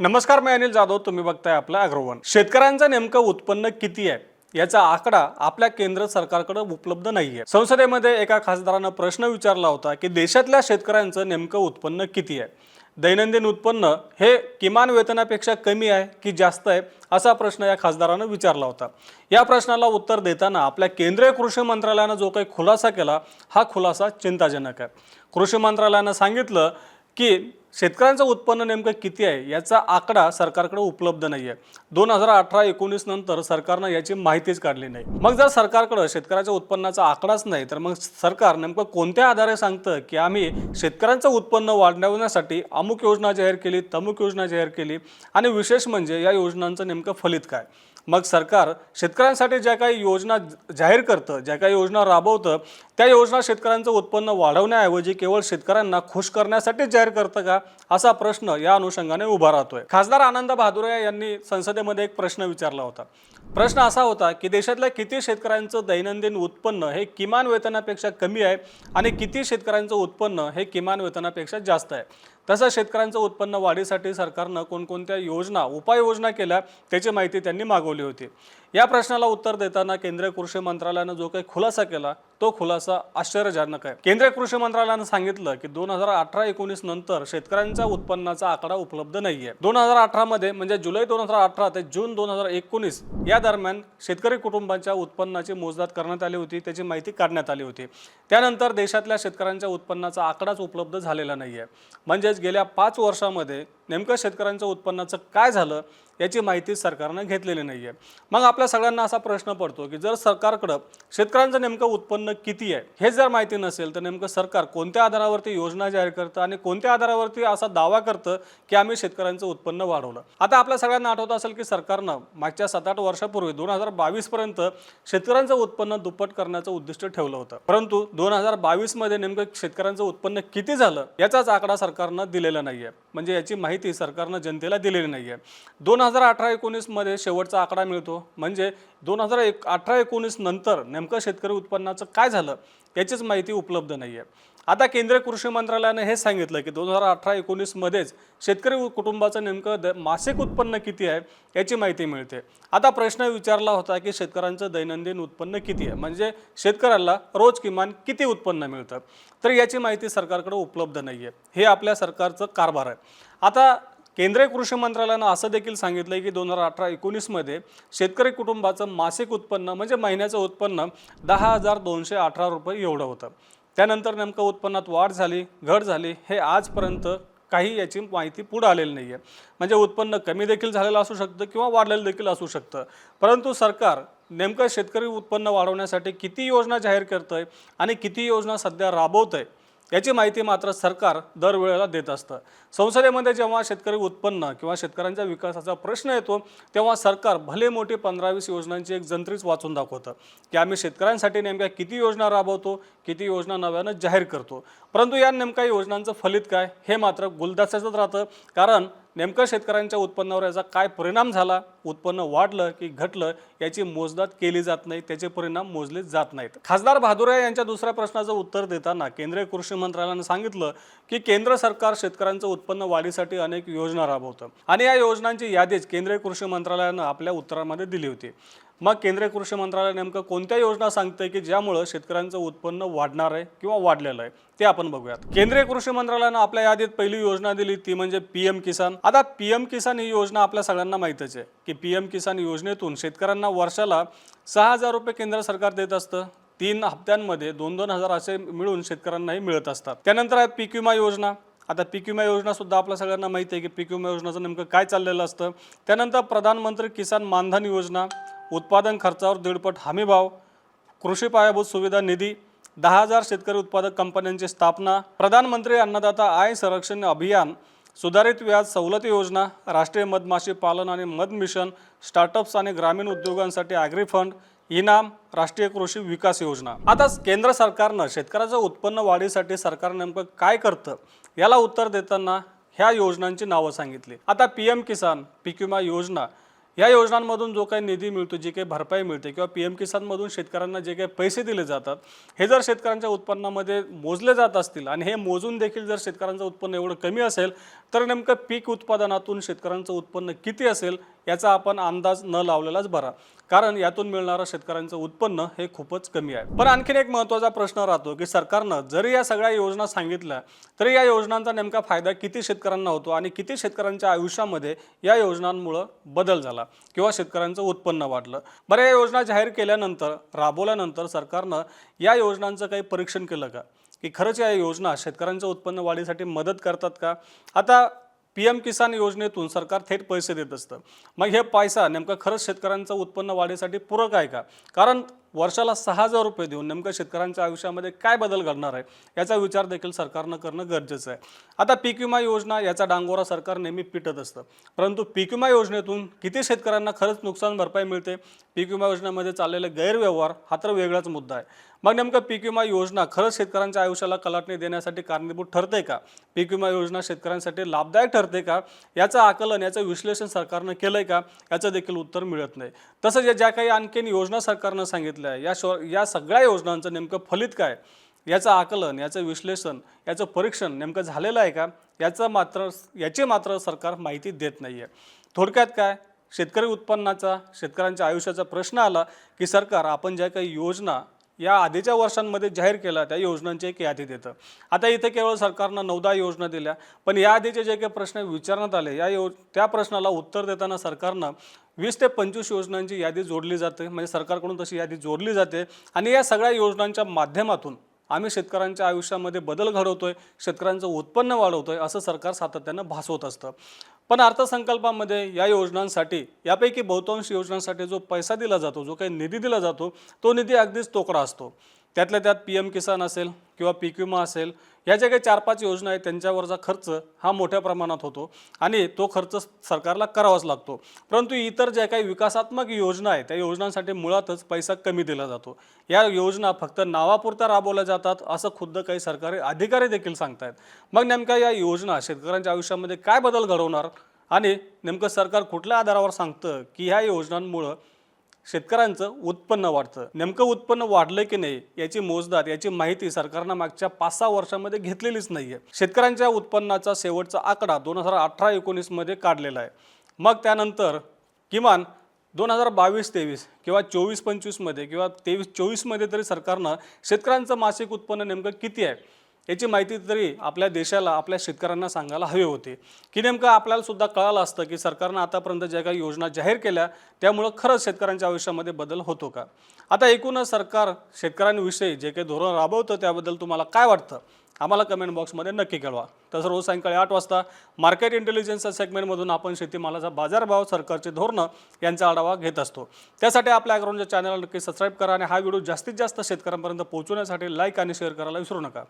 नमस्कार मी अनिल जाधव. तुम्ही बघताय आपलं अग्रवन. शेतकऱ्यांचं नेमकं उत्पन्न किती आहे? याचा आकडा आपल्या केंद्र सरकारकडे उपलब्ध नाही आहे संसदेमध्ये एका खासदारानं प्रश्न विचारला होता की देशातल्या शेतकऱ्यांचं नेमकं उत्पन्न किती आहे? दैनंदिन उत्पन्न हे किमान वेतनापेक्षा कमी आहे की जास्त आहे असा प्रश्न या खासदारानं विचारला होता. या प्रश्नाला उत्तर देताना आपल्या केंद्रीय कृषी मंत्रालयानं जो काही खुलासा केला हा खुलासा चिंताजनक आहे. कृषी मंत्रालयानं सांगितलं की शेतकऱ्यांचं उत्पन्न नेमकं किती आहे याचा आकडा सरकारकडे उपलब्ध नाही आहे दोन हजार अठरा एकोणीस नंतर सरकारनं याची माहितीच काढली नाही. मग जर सरकारकडं शेतकऱ्याच्या उत्पन्नाचा आकडाच नाही तर मग सरकार नेमकं कोणत्या आधारे सांगतं की आम्ही शेतकऱ्यांचं उत्पन्न वाढवण्यासाठी अमुक योजना जाहीर केली तमुक योजना जाहीर केली? आणि विशेष म्हणजे या योजनांचं नेमकं फलित काय? मग सरकार शेतकऱ्यांसाठी ज्या काही योजना जाहीर करतं ज्या काही योजना राबवतं त्या योजना शेतकऱ्यांचं उत्पन्न वाढवण्याऐवजी केवळ शेतकऱ्यांना खुश करण्यासाठीच जाहीर करतं का? असा प्रश्न या अनुषंगाने उभा राहतोय. खासदार आनंद भादुरे यांनी संसदेमध्ये एक प्रश्न विचारला होता. प्रश्न असा होता की देशातल्या किती शेतकऱ्यांचं दैनंदिन उत्पन्न हे किमान वेतनापेक्षा कमी आहे आणि किती शेतकऱ्यांचं उत्पन्न हे किमान वेतनापेक्षा जास्त आहे? तसंच शेतकऱ्यांचं उत्पन्न वाढीसाठी सरकारनं कोणकोणत्या योजना उपाययोजना केल्या त्याची माहिती त्यांनी मागवली होती. या प्रश्नाला उत्तर देताना केंद्रीय कृषी मंत्रालयानं जो काही खुलासा केला तो खुलासा आश्चर्यजनक आहे. केंद्रीय कृषी मंत्रालयानं सांगितलं की दोन हजार अठरा एकोणीस नंतर शेतकऱ्यांच्या उत्पन्नाचा आकडा उपलब्ध नाही आहे दोन हजार अठरामध्ये म्हणजे जुलै दोन हजार अठरा ते जून दोन हजार एकोणीस या दरम्यान शेतकरी कुटुंबांच्या उत्पन्नाची मोजदाद करण्यात आली होती त्याची माहिती काढण्यात आली होती. त्यानंतर देशातल्या शेतकऱ्यांच्या उत्पन्नाचा आकडाच उपलब्ध झालेला नाही आहे म्हणजेच गेल्या पाच वर्षामध्ये नेमकं शेतकऱ्यांच्या उत्पन्नाचं काय झालं याची माहिती सरकारनं घेतलेली नाही आहे मग आपल्या सगळ्यांना असा प्रश्न पडतो की जर सरकारकडं शेतकऱ्यांचं नेमकं उत्पन्न किती आहे? हे जर माहिती नसेल तर नेमकं सरकार कोणत्या आधारावरती योजना जाहीर करतं आणि कोणत्या आधारावरती असा दावा करतं की आम्ही शेतकऱ्यांचं उत्पन्न वाढवलं? आता आपल्या सगळ्यांना आठवत असेल की सरकारनं मागच्या सात आठ वर्षापूर्वी दोन हजार बावीसपर्यंत शेतकऱ्यांचं उत्पन्न दुप्पट करण्याचं उद्दिष्ट ठेवलं होतं. परंतु दोन हजार बावीसमध्ये नेमकं शेतकऱ्यांचं उत्पन्न किती झालं याचाच आकडा सरकारनं दिलेला नाही आहे म्हणजे याची माहिती सरकारनं जनतेला दिलेली नाही आहे दोन हजार अठरा एकोणीसमध्ये शेवटचा आकडा मिळतो. म्हणजे दोन हजार एक अठरा एकोणीस नंतर नेमकं शेतकरी उत्पन्नाचं काय झालं? याचीच माहिती उपलब्ध नाही आहे आता केंद्रीय कृषी मंत्रालयानं हे सांगितलं की दोन हजार अठरा एकोणीसमध्येच शेतकरी कुटुंबाचं नेमकं द मासिक उत्पन्न किती आहे याची माहिती मिळते. आता प्रश्न विचारला होता की शेतकऱ्यांचं दैनंदिन उत्पन्न किती आहे? म्हणजे शेतकऱ्याला रोज किमान किती उत्पन्न मिळतं? तर याची माहिती सरकारकडे उपलब्ध नाही आहे हे आपल्या सरकारचं कारभार आहे. आता केंद्रीय कृषी मंत्रालयानं असं देखील सांगितलं आहे की दोन हजार अठरा एकोणीसमध्ये शेतकरी कुटुंबाचं मासिक उत्पन्न म्हणजे महिन्याचं उत्पन्न दहा हजार दोनशे अठरा रुपये एवढं होतं. त्यानंतर नेमकं उत्पन्नात वाढ झाली घट झाली हे आजपर्यंत काही याची माहिती पुढे आलेली नाही आहे म्हणजे उत्पन्न कमी देखील झालेलं असू शकतं किंवा वाढलेलं देखील असू शकतं. परंतु सरकार नेमकं शेतकरी उत्पन्न वाढवण्यासाठी किती योजना जाहीर करतं आहे आणि किती योजना सध्या राबवत आहे याची माहिती मात्र सरकार दरवेळेला देत असतं. संसदेमध्ये जेव्हा शेतकरी उत्पन्न किंवा शेतकऱ्यांच्या विकासाचा प्रश्न येतो तेव्हा सरकार भले मोठी पंधरा वीस योजनांची एक जंत्रीच वाचून दाखवतं. की आम्ही शेतकऱ्यांसाठी नेमक्या किती योजना राबवतो किती योजना नव्यानं जाहीर करतो. परंतु या नेमक्या योजनांचं फलित काय हे मात्र गुलदस्त्याचंच राहतं. कारण नेमकं शेतकऱ्यांच्या उत्पन्नावर याचा काय परिणाम झाला? उत्पन्न वाढलं की घटलं याची मोजदाद केली जात नाही त्याचे परिणाम मोजले जात नाहीत. खासदार बहादुरे यांच्या दुसऱ्या प्रश्नाचं उत्तर देताना केंद्रीय कृषी मंत्रालयानं सांगितलं की केंद्र सरकार शेतकऱ्यांचं उत्पन्न वाढीसाठी अनेक योजना राबवतं. आणि या योजनांची यादीच केंद्रीय कृषी मंत्रालयानं आपल्या उत्तरामध्ये दिली होती. मग केंद्रीय कृषी मंत्रालय नेमकं कोणत्या योजना सांगते की ज्यामुळं शेतकऱ्यांचं उत्पन्न वाढणार आहे किंवा वाढलेलं आहे ते आपण बघूयात. केंद्रीय कृषी मंत्रालयानं आपल्या यादीत पहिली योजना दिली ती म्हणजे पी एम किसान. आता पी एम किसान ही योजना आपल्या सगळ्यांना माहीतच आहे की पी एम किसान योजनेतून शेतकऱ्यांना वर्षाला सहा हजार रुपये केंद्र सरकार देत असतं. तीन हप्त्यांमध्ये दोन दोन हजार असे मिळून शेतकऱ्यांनाही मिळत असतात. त्यानंतर आहे पीक विमा योजना. आता पीक विमा योजना सुद्धा आपल्या सगळ्यांना माहिती आहे की पीक विमा योजनाचं नेमकं काय चाललेलं असतं. त्यानंतर प्रधानमंत्री किसान मानधन योजना. उत्पादन खर्चावर दीडपट हमीभाव कृषी पायाभूत सुविधा निधी दहा हजार शेतकरी उत्पादक कंपन्यांची स्थापना प्रधानमंत्री अन्नदाता आय संरक्षण अभियान सुधारित व्याज सवलती योजना राष्ट्रीय मधमाशी पालन आणि मध मिशन स्टार्टअप्स आणि ग्रामीण उद्योगांसाठी ॲग्री फंड इनाम राष्ट्रीय कृषी विकास योजना. आता केंद्र सरकारनं शेतकऱ्याचं उत्पन्न वाढीसाठी सरकार नेमकं काय करतं याला उत्तर देताना ह्या योजनांची नावं सांगितली. आता पी एम किसान पीक विमा योजना या योजनांमधून जो काही निधी मिळतो जी काही भरपाई मिळते किंवा पी एम किसानमधून शेतकऱ्यांना जे काही पैसे दिले जातात हे जर शेतकऱ्यांच्या उत्पन्नामध्ये मोजले जात असतील आणि हे मोजून देखील जर शेतकऱ्यांचं उत्पन्न एवढं कमी असेल तर नेमकं पीक उत्पादनातून शेतकऱ्यांचं उत्पन्न किती असेल याचा आपण अंदाज न लावलेलाच बरा. कारण यातून मिळणारं शेतकऱ्यांचं उत्पन्न हे खूपच कमी आहे. पण आणखीन एक महत्त्वाचा प्रश्न राहतो की सरकारनं जरी या सगळ्या योजना सांगितल्या तरी या योजनांचा नेमका फायदा किती शेतकऱ्यांना होतो आणि किती शेतकऱ्यांच्या आयुष्यामध्ये या योजनांमुळं बदल झाला किंवा शेतकऱ्यांचं उत्पन्न वाढलं? बरं या योजना जाहीर केल्यानंतर राबवल्यानंतर सरकारनं या योजनांचं काही परीक्षण केलं का? की खरंच या योजना शेतकऱ्यांचं उत्पन्न वाढीसाठी मदत करतात का? आता पी एम किसान योजनेतून सरकार थेट पैसे देत असतं. मग हे पैसा नेमकं खरंच शेतकऱ्यांचं उत्पन्न वाढीसाठी पूरक आहे का? कारण वर्षाला सहा हजार रुपये देऊन नेमकं शेतकऱ्यांच्या आयुष्यामध्ये काय बदल घडणार आहे याचा विचार देखील सरकारनं करणं गरजेचं आहे. आता पीक विमा योजना याचा डांगोरा सरकार नेहमी पिटत असतं. परंतु पीक विमा योजनेतून किती शेतकऱ्यांना खरंच नुकसान भरपाई मिळते? पीक विमा योजनेमध्ये चाललेले गैरव्यवहार हा तर वेगळाच मुद्दा आहे. मग नेमकं पीक विमा योजना खरंच शेतकऱ्यांच्या आयुष्याला कलाटणी देण्यासाठी कारणीभूत ठरते का? पीक विमा योजना शेतकऱ्यांसाठी लाभदायक ठरते का? याचं आकलन याचं विश्लेषण सरकारनं केलं आहे का? याचं देखील उत्तर मिळत नाही. तसंच या ज्या काही आणखीन योजना सरकारनं सांगितल्या या शो या सगळ्या योजनांचं नेमकं फलित काय? याचं आकलन याचं विश्लेषण याचं परीक्षण नेमकं झालेलं आहे का? याचं मात्र याची मात्र सरकार माहिती देत नाही आहे थोडक्यात काय? शेतकरी उत्पन्नाचा शेतकऱ्यांच्या आयुष्याचा प्रश्न आला की सरकार आपण ज्या काही योजना या आधीच्या वर्षांमध्ये जाहीर केला त्या योजनांची एक यादी देतं. आता इथे केवळ सरकारनं नऊदा योजना दिल्या पण या आधीचे जे काही प्रश्न विचारण्यात आले या यो त्या प्रश्नाला उत्तर देताना सरकारनं वीस ते पंचवीस योजनांची यादी जोडली जाते म्हणजे सरकारकडून तशी यादी जोडली जाते आणि या सगळ्या योजनांच्या माध्यमातून आम्ही शेतकऱ्यांच्या आयुष्यामध्ये बदल घडवतोय शेतकऱ्यांचं उत्पन्न वाढवतोय असं सरकार सातत्यानं भासवत असतं. पण अर्थसंकल्पामध्ये या योजनांसाठी यापैकी बहुतांश योजनांसाठी जो पैसा दिला जातो जो काही निधी दिला जातो तो निधी अगदीच तोकडा असतो. त्यातल्या त्यात पी एम किसान असेल किंवा पीक विमा असेल या ज्या काही चार पाच योजना आहेत त्यांच्यावरचा खर्च हा मोठ्या प्रमाणात होतो आणि तो खर्च सरकारला करावाच लागतो. परंतु इतर ज्या काही विकासात्मक योजना आहेत त्या योजनांसाठी मुळातच पैसा कमी दिला जातो. या योजना फक्त नावापुरत्या राबवल्या जातात असं खुद्द काही सरकारी अधिकारी देखील सांगतायत. मग नेमक्या या योजना शेतकऱ्यांच्या आयुष्यामध्ये काय बदल घडवणार आणि नेमकं सरकार कुठल्या आधारावर सांगतं की ह्या योजनांमुळं शेतकऱ्यांचं उत्पन्न वाढतं. नेमकं उत्पन्न वाढलं की नाही याची मोजदाद याची माहिती सरकारनं मागच्या पाच सहा वर्षामध्ये घेतलेलीच नाही आहे शेतकऱ्यांच्या उत्पन्नाचा शेवटचा आकडा दोन हजार अठरा एकोणीसमध्ये काढलेला आहे. मग त्यानंतर किमान दोन हजार बावीस तेवीस किंवा चोवीस पंचवीसमध्ये किंवा तेवीस चोवीसमध्ये तरी सरकारनं शेतकऱ्यांचं मासिक उत्पन्न नेमकं किती आहे? याची माहिती तरी आपल्या देशाला आपल्या शेतकऱ्यांना सांगायला हवे होते. की नेमकं आपल्याला सुद्धा कळालं असतं की सरकारनं आतापर्यंत ज्या काही योजना जाहीर केल्या त्यामुळं खरंच शेतकऱ्यांच्या आयुष्यामध्ये बदल होतो का आता एकूणच सरकार शेतकऱ्यांविषयी जे काही धोरण राबवतं त्याबद्दल तुम्हाला काय वाटतं? आम्हाला कमेंट बॉक्समध्ये नक्की कळवा. तसं रोज सायंकाळी आठ वाजता मार्केट इंटेलिजन्सच्या सेगमेंटमधून आपण शेतीमालाचा बाजारभाव सरकारचे धोरणं यांचा आढावा घेत असतो. त्यासाठी आपल्या अग्राउंडच्या चॅनलला नक्की सबस्क्राईब करा आणि हा व्हिडिओ जास्तीत जास्त शेतकऱ्यांपर्यंत पोहोचवण्यासाठी लाईक आणि शेअर करायला विसरू नका.